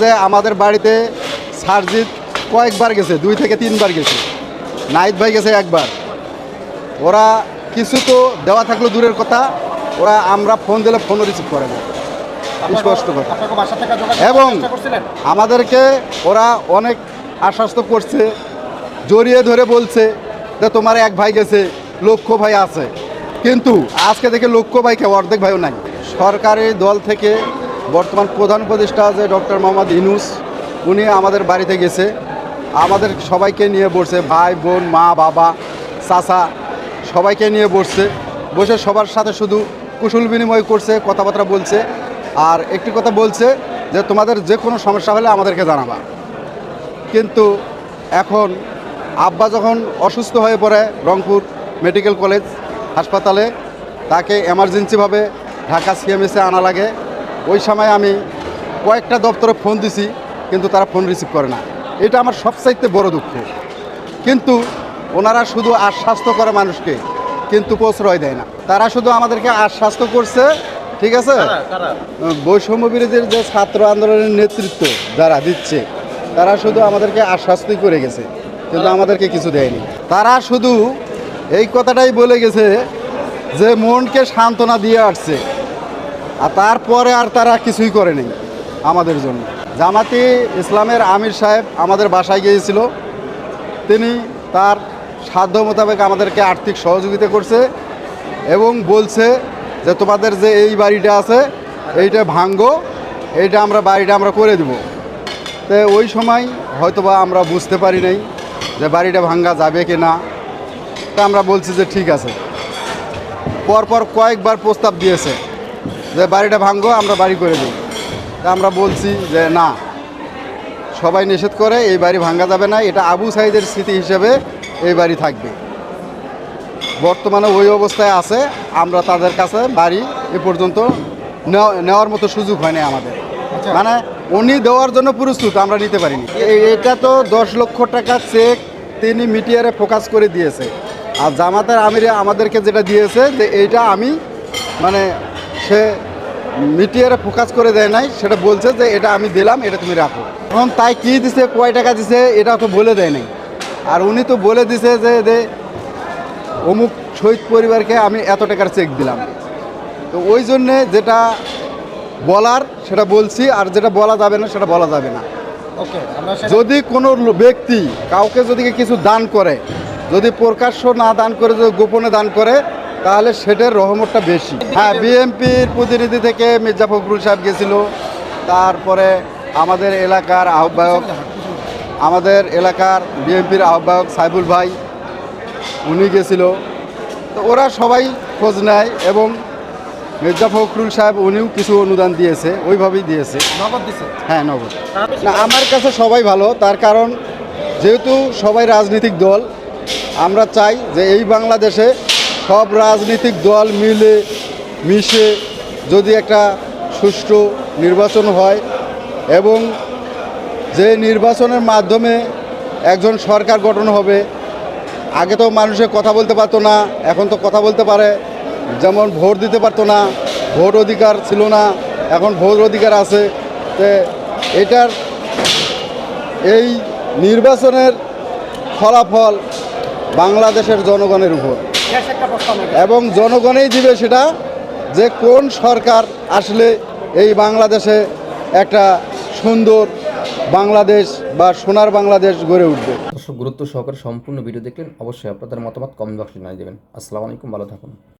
যে আমাদের বাড়িতে সারজিৎ কয়েকবার গেছে দুই থেকে তিনবার গেছে। নাইট ভাই গেছে একবার। ওরা কিছু তো দেওয়া থাকল দূরের কথা ওরা আমরা ফোন দিলে ফোনও রিসিভ করে না। স্পষ্ট কথা। এবং আমাদেরকে ওরা অনেক আশ্বস্ত করছে জড়িয়ে ধরে বলছে যে তোমার এক ভাই গেছে লক্ষ ভাই আছে। কিন্তু আজকে থেকে লক্ষ ভাইকে অর্ধেক ভাইও নাই। সরকারি দল থেকে বর্তমান প্রধান উপদেষ্টা আছে ডক্টর মোহাম্মদ ইনুস উনি আমাদের বাড়িতে গেছে। আমাদের সবাইকে নিয়ে বসছে, ভাই, বোন, মা, বাবা, চাচা, সবাইকে নিয়ে বসছে। বসে সবার সাথে শুধু কুশল বিনিময় করছে, কথাবার্তা বলছে। আর একটি কথা বলছে যে, তোমাদের যে কোনো সমস্যা হলে আমাদেরকে জানাবা। কিন্তু এখন আব্বা যখন অসুস্থ হয়ে পড়ে রংপুর মেডিকেল কলেজ হাসপাতালে, তাকে এমার্জেন্সিভাবে ঢাকা সিএমএসে আনা লাগে। ওই সময় আমি কয়েকটা দপ্তরে ফোন দিছি কিন্তু তারা ফোন রিসিভ করে না। এটা আমার সবচাইতে বড় দুঃখ। কিন্তু ওনারা শুধু আশ্বাস্ত করে মানুষকে কিন্তু প্রশ্রয় দেয় না। তারা শুধু আমাদেরকে আশ্বাস্ত করছে ঠিক আছে? বৈষম্য বিরোধীর যে ছাত্র আন্দোলনের নেতৃত্ব যারা দিচ্ছে তারা শুধু আমাদেরকে আশ্বাস্তই করে গেছে কিন্তু আমাদেরকে কিছু দেয়নি। তারা শুধু এই কথাটাই বলে গেছে যে মনকে সান্ত্বনা দিয়ে আসছে। আর তারপরে আর তারা কিছুই করেনি আমাদের জন্য। জামাতি ইসলামের আমির সাহেব আমাদের বাসায় গিয়েছিল। তিনি তার সাধ্য মোতাবেক আমাদেরকে আর্থিক সহযোগিতা করছে এবং বলছে যে, তোমাদের যে এই বাড়িটা আছে, এইটা ভাঙ্গো, এইটা আমরা, বাড়িটা আমরা করে দেব। তো ওই সময় হয়তোবা আমরা বুঝতে পারি নাই যে, বাড়িটা ভাঙ্গা যাবে কি না। তা আমরা বলছি যে, ঠিক আছে। পরপর কয়েকবার প্রস্তাব দিয়েছে। যে বাড়িটা ভাঙ্গো আমরা বাড়ি করে দিই তা আমরা বলছি যে না সবাই নিষেধ করে এই বাড়ি ভাঙ্গা যাবে না এটা আবু সাইদের স্মৃতি হিসেবে এই বাড়ি থাকবে। বর্তমানে ওই অবস্থায় আছে আমরা তাদের কাছে বাড়ি এ পর্যন্ত নেওয়া- নেওয়ার মতো সুযোগ হয়নি আমাদের। আচ্ছা। মানে উনি দেওয়ার জন্য প্রস্তুত আমরা নিতে পারিনি। এটা তো দশ লক্ষ টাকা চেক তিনি মিডিয়ারে ফোকাস করে দিয়েছে। আর জামাতের আমিরে আমাদেরকে যেটা দিয়েছে যে এইটা আমি মানে সে মিডিয়ারে ফোকাস করে দেয় নাই সেটা বলছে যে এটা আমি দিলাম এটা তুমি রাখো। এখন তাই কী দিছে কয় টাকা দিছে এটা তো বলে দেয় নাই। আর উনি তো বলে দিছে যে যে অমুক শহীদ পরিবারকে আমি এত টাকার চেক দিলাম। তো ওই জন্যে যেটা বলার সেটা বলছি আর যেটা বলা যাবে না সেটা বলা যাবে না। ওকে যদি কোনো ব্যক্তি কাউকে যদি কিছু দান করে যদি প্রকাশ্য না দান করে যদি গোপনে দান করে তাহলে সেটার রহমতটা বেশি। হ্যাঁ বিএমপির প্রতিনিধি থেকে মির্জা ফখরুল সাহেব গেছিল। তারপরে আমাদের এলাকার আহ্বায়ক আমাদের এলাকার বিএনপির আহ্বায়ক সাইবুল ভাই উনি গেছিল। তো ওরা সবাই খোঁজ নেয় এবং মির্জা ফখরুল সাহেব উনিও কিছু অনুদান দিয়েছে ওইভাবেই দিয়েছে। নগদ দিছে? হ্যাঁ নগদ। না আমার কাছে সবাই ভালো তার কারণ যেহেতু সবাই রাজনৈতিক দল আমরা চাই যে এই বাংলাদেশে সব রাজনৈতিক দল মিলে, মিশে যদি একটা সুষ্ঠু নির্বাচন হয় এবং যে নির্বাচনের মাধ্যমে একজন সরকার গঠন হবে, আগে তো মানুষে কথা বলতে পারতো না, এখন তো কথা বলতে পারে। যেমন ভোট দিতে পারতো না, ভোট অধিকার ছিল না, এখন ভোট অধিকার আছে। তো এটার এই নির্বাচনের ফলাফল বাংলাদেশের জনগণের উপর। এবং জনগণেই দিবে সেটা যে কোন সরকার আসলে এই বাংলাদেশে একটা সুন্দর বাংলাদেশ বা সোনার বাংলাদেশ গড়ে উঠবে। দর্শক গুরুত্ব সহকারে সম্পূর্ণ ভিডিও দেখলেন অবশ্যই আপনাদের মতামত কমেন্ট বক্সে জানিয়ে দেবেন। আসসালামু আলাইকুম ভালো থাকুন।